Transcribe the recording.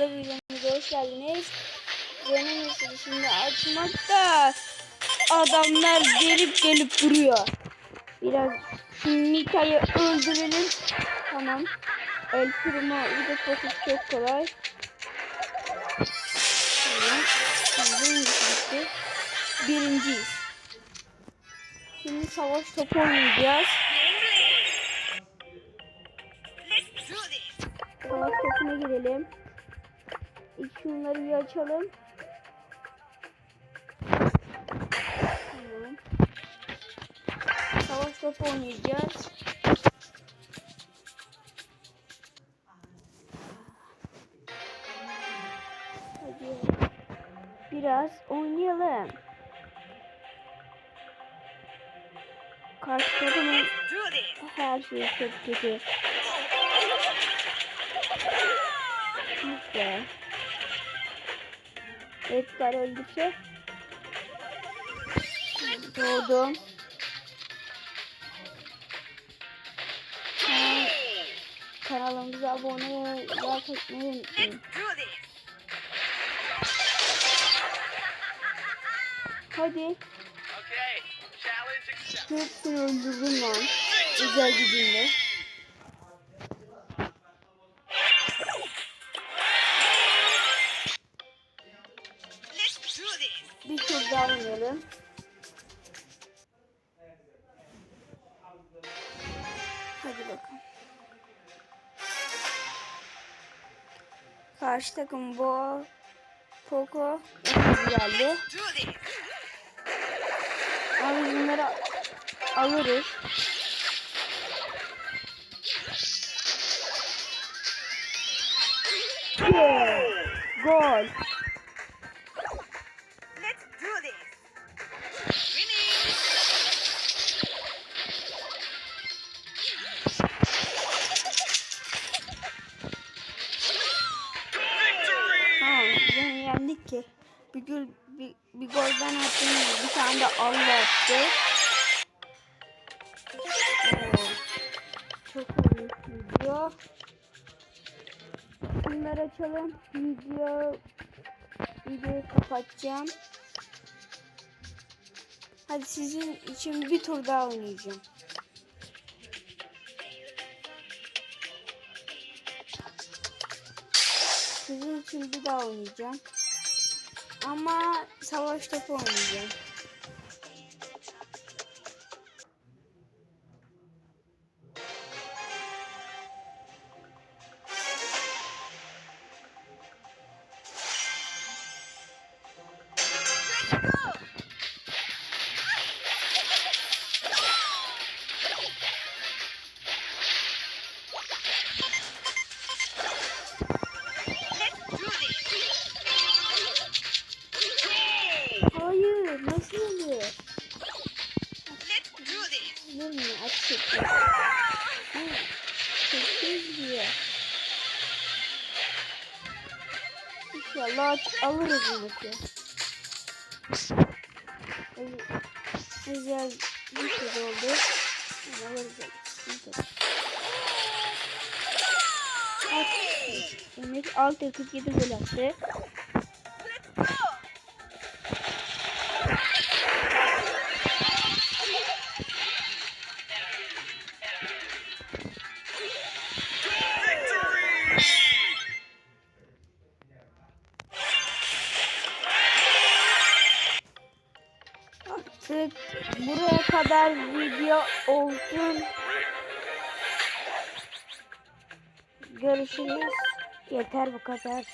kanalımıza videomuza hoş geldiniz. Benim şimdi açmakta adamlar gelip gelip duruyor. Biraz şu Nika'yı öldürelim. Tamam. El Primo bir de çok kolay. Tamam. Birinciyiz. Şimdi savaş topu oynayacağız. Savaş topuna girelim. İlk şunları bir açalım. Tamam. Savaş topu oynayacağız. Hadi. Biraz oynayalım. Karşı takımın her şey çok kötü. Kesinlikle. Edgar öldükçe doğdum. Kanal, kanalımıza abone ve like etmeyi unutmayın. Hadi. Hepsini öldürdüm lan. Gücümle. Let's oynayalım. Hadi bakalım. Karşı takım bu Poco geldi. Abi bunları alırız. Yeah. Gol. Bir gol bir, bir gol ben attım. Bir tane de Allah attı. Çok iyi video. Bunları açalım. Video videoyu kapatacağım. Hadi sizin için bir tur daha oynayacağım. Sizin için bir daha oynayacağım. Ama savaş topu oynayacağım. Mu? Aç çekti. Çekti diyor. İnşallah alırız bunu ki. Özel bir şey oldu. Alırız. Alt, Emir alt 47 gol attı. Artık buraya kadar video olsun. Görüşürüz. Yeter bu kadar.